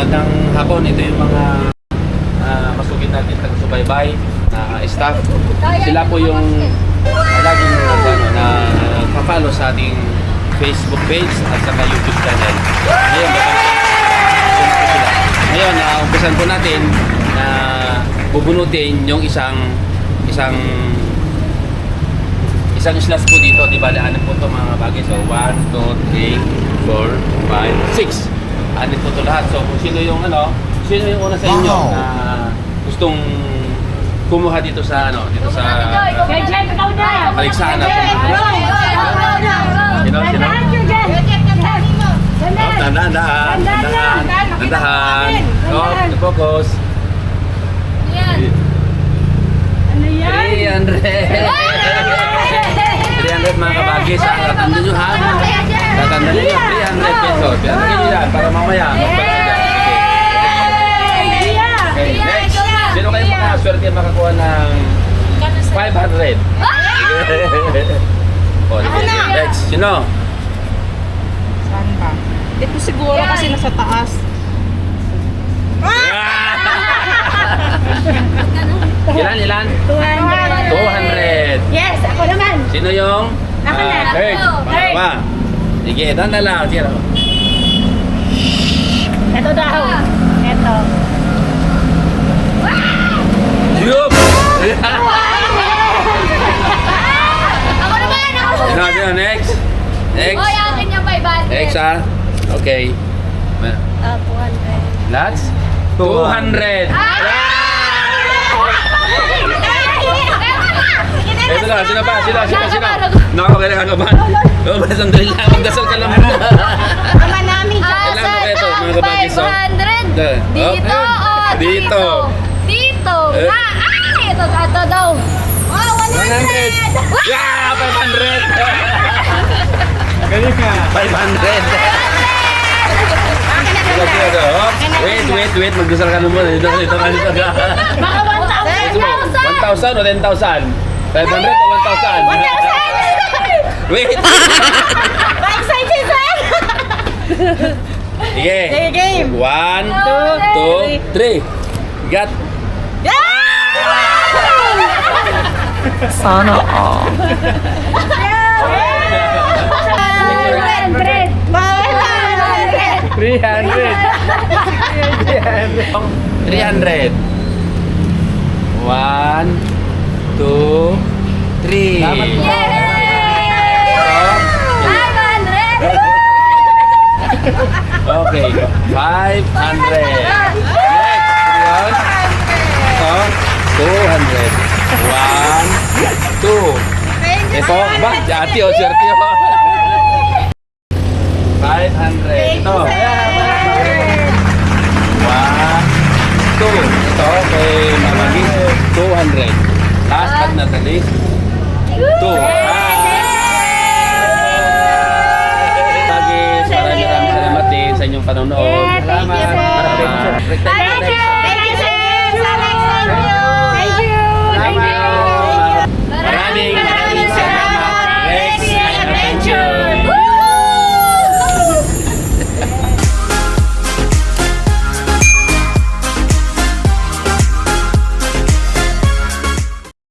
magandang hapon. Ito yung mga uh, masugid natin taga-subaybay na staff. Sila po yung uh, laging ano, na papalo sa ating Facebook page at saka YouTube channel. Ngayon. Ngayon, uh, umpisan po natin na bubunutin yung isang isang isang slash po dito, di ba? Anin po ito mga bagay. So, 1, 2, 3, 4, 5, 6. Anin po ito lahat. So, kung sino yung ano, sino yung una sa inyo Wow. na gustong kumuha dito sa ano, dito sa ikaw na! Ikaw na! Sino, sino? Tandaan nyo, Jen! Oh, Tandaan! tandaan, daan. Tandaan lang. Tandaan. Tandaan. Oh, Tandaan. focus. Ano yan? 300. 300 mga kabagis. ha? Tatandaan nyo ha. Tatandaan nyo 300 pesos. Pero nyo yan para mamaya. magpapagyan. Okay, next. Sino kayo mga swerte makakuha ng 500? oh, sige. Next. Sino? Saan ba? Ito siguro kasi nasa taas. ilan, ilan? 200. Yes, ako naman. Sino yung Ako na. ah, third? Ako. Pangalawa. Sige, doon na lang. Sige. Ito daw. Ito. Yup! Ako naman! Ako Sino, sino? Next? Next? Hoy, akin yung 500. Next, ah. Okay. Ma- Ah, 200. Lots? 200. Ito na, sino pa? Sino, sino, sino? Nakakagaling ka ba? Oh, sandali lang. Magdasal ka lang muna. Mga kabagis, oh? 500. Da- Dito oh. o Dito. dito? Dito. Eh. Ah, ah, ito, ito daw. Oh, 100. 100. Yeah! 500! Galing ka. 500. Sige, sige, sige. Oh, Wait, wait, wait. Magdasal ka naman. Dito, dito, dito, dito. Baka 1,000. 1,000 o 10,000? 500 o 1,000? Wait! Pa-excited, sir! Iya. Game. One, two, two, three. got, ya! Sana. Three hundred. Three hundred. One, two, three. Okay. 500. Next. Ito. 200. One, two. Ito. Ba? Jati o, swerte o. 500. Ito. One, two. Ito kay Mamagi. 200. Last but not the least. inyong panonood. Yeah, thank Salamat. you po. Maraming Thank you. Thank you, sir. Salamat. Thank you.